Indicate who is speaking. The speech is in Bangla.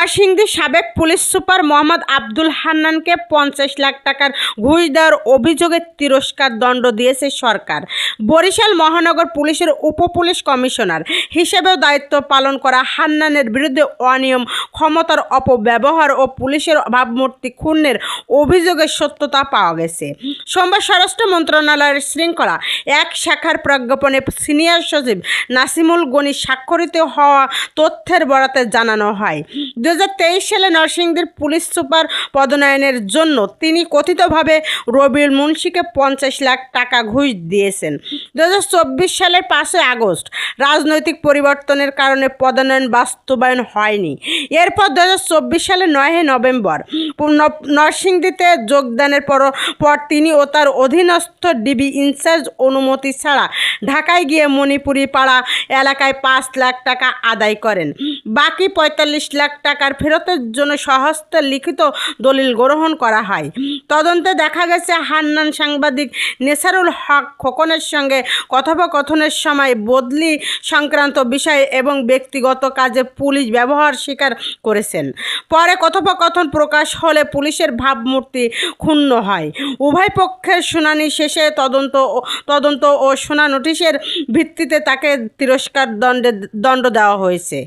Speaker 1: নরসিংদী সাবেক পুলিশ সুপার মোহাম্মদ আব্দুল হান্নানকে পঞ্চাশ লাখ টাকার ঘুষ দেওয়ার অভিযোগে তিরস্কার দণ্ড দিয়েছে সরকার। বরিশাল মহানগর পুলিশের উপপুলিশ কমিশনার হিসেবেও দায়িত্ব পালন করা হান্নানের বিরুদ্ধে অনিয়ম ক্ষমতার অপব্যবহার ও পুলিশের ভাবমূর্তি ক্ষুণ্ণের অভিযোগের সত্যতা পাওয়া গেছে। সোমবার স্বরাষ্ট্র মন্ত্রণালয়ের শৃঙ্খলা এক শাখার প্রজ্ঞাপনে সিনিয়র সচিব নাসিমুল গনি স্বাক্ষরিত হওয়া তথ্যের বরাতে জানানো হয়। দু হাজার তেইশ সালে নরসিংদীর পুলিশ সুপার পদোন্নয়নের জন্য তিনি কথিতভাবে রবিউল মুন্সিকে পঞ্চাশ লাখ টাকা ঘুষ দিয়েছেন। দুই হাজার চব্বিশ সালের পাঁচই আগস্ট রাজনৈতিক পরিবর্তনের কারণে পদোন্নয়ন বাস্তবায়ন হয়নি। এরপর দুহাজার চব্বিশ সালে নয়ই নভেম্বর নরসিংদীতে যোগদানের পর পর তিনি ও তার অধীনস্থ ডিবি ইনচার্জ অনুমতি ছাড়া ঢাকায় গিয়ে মণিপুরি পাড়া এলাকায় পাঁচ লাখ টাকা আদায় করেন। বাকি পঁয়তাল্লিশ লাখ টাকার ফেরতের জন্য সহস্তে লিখিত দলিল গ্রহণ করা হয়। তদন্তে দেখা গেছে, হান্নান সাংবাদিক নেসারুল হক খোকনের সঙ্গে কথোপকথনের সময় বদলি সংক্রান্ত বিষয় এবং ব্যক্তিগত কাজে পুলিশ ব্যবহার স্বীকার করেছেন। পরে কথোপকথন প্রকাশ হলে পুলিশের ভাবমূর্তি ক্ষুণ্ণ হয়। উভয় পক্ষের শুনানি শেষে তদন্ত তদন্ত ও শোনা নোটিশের ভিত্তিতে তাকে তিরস্কার দণ্ডে দণ্ড দেওয়া হয়েছে।